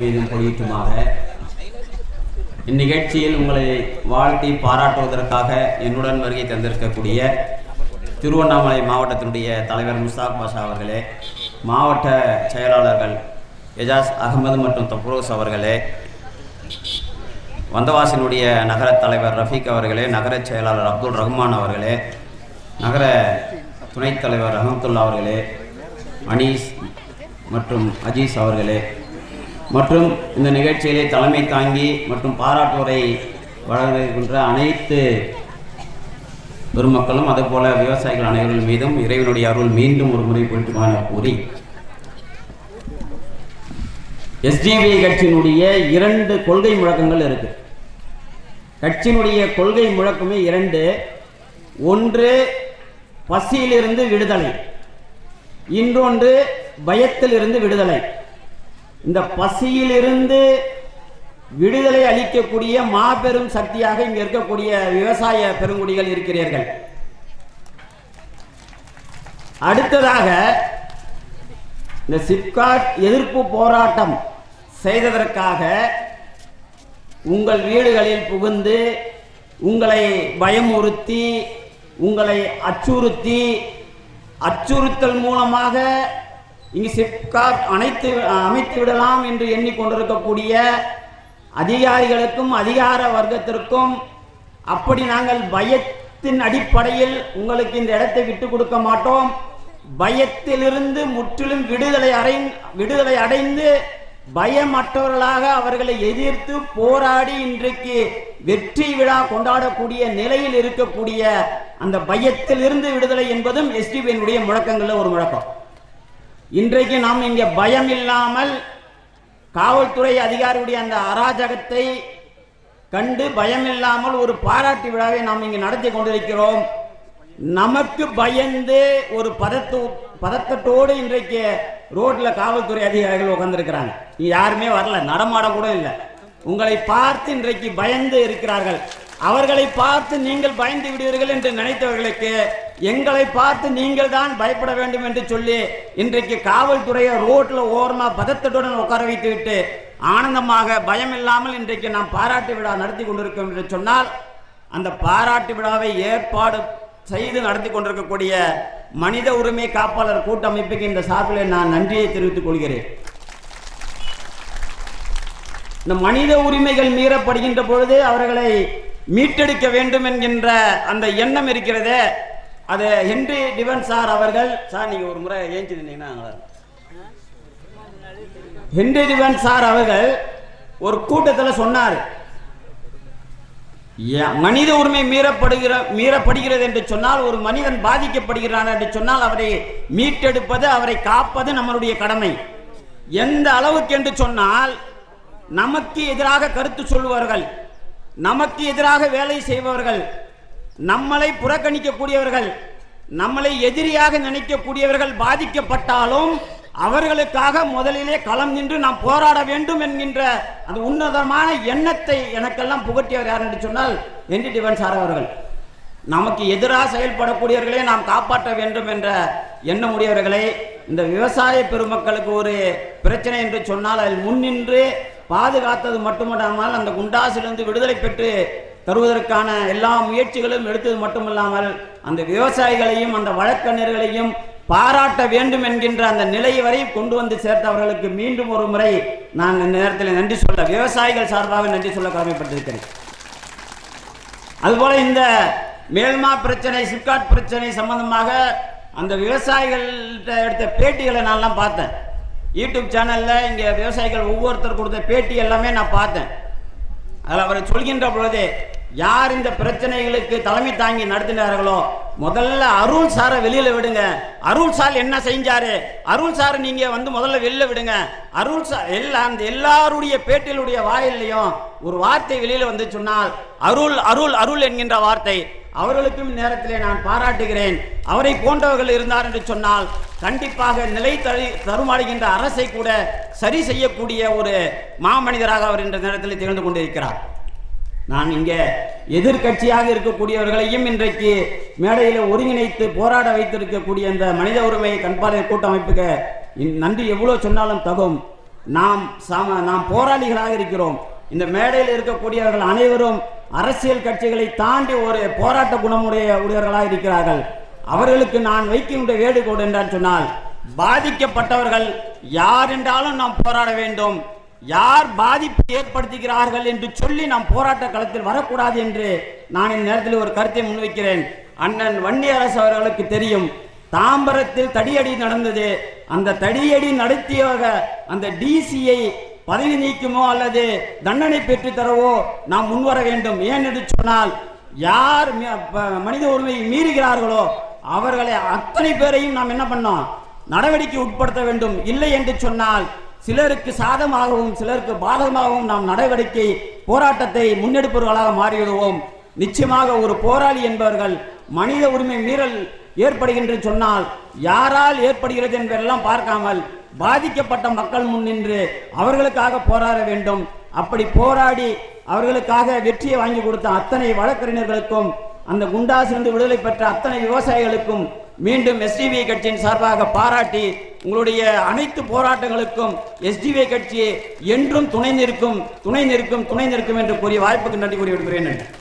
மீதும் இந்நிகழ்ச்சியில் உங்களை வாழ்த்தி பாராட்டுவதற்காக என்னுடன் வருகை தந்திருக்கக்கூடிய திருவண்ணாமலை மாவட்டத்தினுடைய தலைவர் முஸ்தாக் பாஷா அவர்களே மாவட்ட செயலாளர்கள் எஜாஸ் அகமது மற்றும் தப்ரோஸ் அவர்களே வந்தவாசினுடைய நகர தலைவர் ரஃபீக் அவர்களே நகர செயலாளர் அப்துல் ரஹ்மான் அவர்களே நகர துணைத் தலைவர் ரஹமத்துல்லா அவர்களே அனீஸ் மற்றும் அஜீஸ் அவர்களே மற்றும் இந்த நிகழ்ச்சியிலே தலைமை தாங்கி மற்றும் பாராட்டுரை வழங்குகின்ற அனைத்து பெருமக்களும் அதுபோல விவசாயிகள் அனைவர்கள் மீதும் இறைவனுடைய அருள் மீண்டும் ஒரு முறை போட்டுமான கூறி எஸ்டிபி கட்சியினுடைய இரண்டு கொள்கை முழக்கங்கள் இருக்கு. கட்சியினுடைய கொள்கை முழக்கமே இரண்டு. ஒன்று பசியிலிருந்து விடுதலை. இன்னொன்று பயத்திலிருந்து விடுதலை. இந்த பசியிலிருந்து விடுதலை அளிக்கக்கூடிய மாபெரும் சக்தியாக இங்கே இருக்கக்கூடிய விவசாய பெருங்குடிகள் இருக்கிறீர்கள். அடுத்ததாக இந்த சிப்காட் எதிர்ப்பு போராட்டம் செய்ததற்காக உங்கள் வீடுகளில் புகுந்து உங்களை பயமுறுத்தி உங்களை அச்சுறுத்தி அச்சுறுத்தல் மூலமாக இங்கு சிப்காட் அனைத்து அமைத்து விடலாம் என்று எண்ணிக்கொண்டிருக்கக்கூடிய அதிகாரிகளுக்கும் அதிகார வர்க்கத்திற்கும் அப்படி நாங்கள் பயத்தின் அடிப்படையில் உங்களுக்கு இந்த இடத்தை விட்டு கொடுக்க மாட்டோம். பயத்திலிருந்து முற்றிலும் விடுதலை அடை விடுதலை அடைந்து பயமற்றவர்களாக அவர்களை எதிர்த்து போராடி இன்றைக்கு வெற்றி விழா கொண்டாடக்கூடிய நிலையில் இருக்கக்கூடிய அந்த பயத்திலிருந்து விடுதலை என்பதும் எஸ்டிபியினுடைய முழக்கங்களில் ஒரு முழக்கம். இன்றைக்கு நாம் இங்கே பயம் இல்லாமல் காவல்துறை அதிகாரியுடைய அந்த அராஜகத்தை கண்டு பயம் இல்லாமல் ஒரு பாராட்டு விழாவை நாம் இங்கே நடத்தி கொண்டிருக்கிறோம். நமக்கு பயந்து ஒரு பதத்து பதத்தத்தோடு இன்றைக்கு ரோட்ல காவல்துறை அதிகாரிகள் உட்காந்துருக்கிறாங்க யாருமே வரல நடமாட கூட இல்லை. உங்களை பார்த்து இன்றைக்கு பயந்து இருக்கிறார்கள். அவர்களை பார்த்து நீங்கள் பயந்து விடுவீர்கள் என்று நினைத்தவர்களுக்கு எங்களை பார்த்து நீங்கள் தான் பயப்பட வேண்டும் என்று சொல்லி இன்றைக்கு காவல்துறையை ரோட்டில் ஓரமாக பதத்தட்டுடன் உட்கார வைத்து விட்டு ஆனந்தமாக பயம் இல்லாமல் இன்றைக்கு நாம் பாராட்டு விழா நடத்தி கொண்டிருக்கோம் என்று சொன்னால் அந்த பாராட்டு விழாவை ஏற்பாடு செய்து நடத்தி கொண்டிருக்கக்கூடிய மனித உரிமை காப்பாளர் கூட்டமைப்புக்கு இந்த சார்பில் நான் நன்றியை தெரிவித்துக் கொள்கிறேன். இந்த மனித உரிமைகள் மீறப்படுகின்ற பொழுது அவர்களை மீட்டெடுக்க வேண்டும் என்கின்ற அந்த எண்ணம் இருக்கிறதே அது ஹென்றி டிவன் சார் அவர்கள் சார் நீங்கள் ஒரு முறை ஏஞ்சி நின்னீங்கன்னா ஹென்றி டிவன் சார் அவர்கள் ஒரு கூட்டத்தில் சொன்னார் மனித உரிமை மீறப்படுகிற மீறப்படுகிறது என்று சொன்னால் ஒரு மனிதன் பாதிக்கப்படுகிறான் என்று சொன்னால் அவரை மீட்டெடுப்பது அவரை காப்பது நம்மளுடைய கடமை. எந்த அளவுக்கு என்று சொன்னால் நமக்கு எதிராக கருத்து சொல்லுவார்கள். நமக்கு எதிராக வேலை செய்பவர்கள் நம்மளை புறக்கணிக்கக்கூடியவர்கள் நம்மளை எதிரியாக நினைக்கக்கூடியவர்கள் பாதிக்கப்பட்டாலும் அவர்களுக்காக முதலிலே களம் நின்று நாம் போராட வேண்டும் என்கின்ற அந்த உன்னதமான எண்ணத்தை எனக்கெல்லாம் புகட்டியவர் யார் என்று சொன்னால் என்டி டிவன் சார் அவர்கள். நமக்கு எதிராக செயல்படக்கூடியவர்களே நாம் காப்பாற்ற வேண்டும் என்ற எண்ணமுடையவர்களே இந்த விவசாய பெருமக்களுக்கு ஒரு பிரச்சனை என்று சொன்னால் அதில் முன்னின்று பாதுகாத்தது மட்டுமல்லாமல் அந்த குண்டாசிலிருந்து விடுதலை பெற்று தருவதற்கான எல்லா முயற்சிகளும் எடுத்தது மட்டுமல்லாமல் அந்த விவசாயிகளையும் அந்த வழக்கறிஞர்களையும் பாராட்ட வேண்டும் என்கின்ற அந்த நிலை வரை கொண்டு வந்து சேர்த்தவர்களுக்கு மீண்டும் ஒரு முறை நான் இந்த நேரத்தில் நன்றி சொல்ல விவசாயிகள் சார்பாக நன்றி சொல்ல கடமைப்பட்டிருக்கிறேன். அதுபோல இந்த மேல்மா பிரச்சனை சிப்காட் பிரச்சனை சம்பந்தமாக அந்த விவசாயிகள்கிட்ட எடுத்த பேட்டிகளை நான்லாம் பார்த்தேன். யூடியூப் சேனலில் இங்கே விவசாயிகள் ஒவ்வொருத்தர் கொடுத்த பேட்டி எல்லாமே நான் பார்த்தேன். அதில் அவர் சொல்கின்ற பொழுது யார் இந்த பிரச்சனைகளுக்கு தலைமை தாங்கி நடத்தினார்களோ முதல்ல அருள் சாரை வெளியில் விடுங்க. அருள் சார் என்ன செஞ்சாரு? அருள் சார் நீங்க வந்து முதல்ல வெளியில் விடுங்க. அருள் சார் எல்லா அந்த எல்லாருடைய பேட்டியலுடைய வாயிலையும் ஒரு வார்த்தை வெளியில் வந்து சொன்னால் அருள் அருள் அருள் என்கின்ற வார்த்தை அவர்களுக்கும் நேரத்திலே நான் பாராட்டுகிறேன். அவரை போன்றவர்கள் இருந்தார் என்று சொன்னால் கண்டிப்பாக நிலை தரு தருமாறுகின்ற அரசை கூட சரி செய்யக்கூடிய ஒரு மாமனிதராக அவர் என்ற நேரத்தில் திகழ்ந்து கொண்டிருக்கிறார். நான் இங்கே எதிர்க்கட்சியாக இருக்கக்கூடியவர்களையும் இன்றைக்கு மேடையில் ஒருங்கிணைத்து போராட வைத்திருக்கக்கூடிய இந்த மனித உரிமை கண்பாளர் கூட்டமைப்புக்கு நன்றி எவ்வளோ சொன்னாலும் தகும். நாம் சம நாம் போராளிகளாக இருக்கிறோம். இந்த மேடையில் இருக்கக்கூடியவர்கள் அனைவரும் அரசியல் கட்சிகளை தாண்டி ஒரு போராட்ட குணமுடைய உடையவர்களாக இருக்கிறார்கள். அவர்களுக்கு நான் வைக்கின்ற வேடுகோடு என்றால் சொன்னால் பாதிக்கப்பட்டவர்கள் யார் என்றாலும் நாம் போராட வேண்டும். யார் பாதிப்பு ஏற்படுத்துகிறார்கள் என்று சொல்லி நாம் போராட்ட களத்தில் வரக்கூடாது என்று நான் இந்த நேரத்தில் ஒரு கருத்தை முன்வைக்கிறேன். அண்ணன் வன்னியரசு அவர்களுக்கு தெரியும் தாம்பரத்தில் தடியடி நடந்தது. அந்த தடியடி நடத்தியவக அந்த டிசியை பதவி நீக்குமோ அல்லது தண்டனை பெற்று தரவோ நாம் முன்வர வேண்டும். ஏன் என்று சொன்னால் யார் மனித உரிமையை மீறுகிறார்களோ அவர்களை அத்தனை பேரையும் நாம் என்ன பண்ணோம்? நடவடிக்கை உட்படுத்த வேண்டும். இல்லை என்று சொன்னால் சிலருக்கு சாதமாகவும் சிலருக்கு பாதகமாகவும் நாம் நடவடிக்கை போராட்டத்தை முன்னெடுப்பவர்களாக மாறிவிடுவோம். நிச்சயமாக ஒரு போராளி என்பவர்கள் மனித உரிமை மீறல் ஏற்படுகின்ற சொன்னால் யாரால் ஏற்படுகிறது என்பதெல்லாம் பார்க்காமல் பாதிக்கப்பட்ட மக்கள் முன் நின்று அவர்களுக்காக போராட வேண்டும். அப்படி போராடி அவர்களுக்காக வெற்றியை வாங்கி கொடுத்த அத்தனை வழக்கறிஞர்களுக்கும் அந்த குண்டாசிலிருந்து விடுதலை பெற்ற அத்தனை விவசாயிகளுக்கும் மீண்டும் எஸ்டிவி கட்சியின் சார்பாக பாராட்டி உங்களுடைய அனைத்து போராட்டங்களுக்கும் எஸ்டிவி கட்சி என்றும் துணை நிற்கும் துணை நிற்கும் துணை நிற்கும் என்று கூறிய வாய்ப்புக்கு நன்றி கூறி விடுகிறேன். நன்றி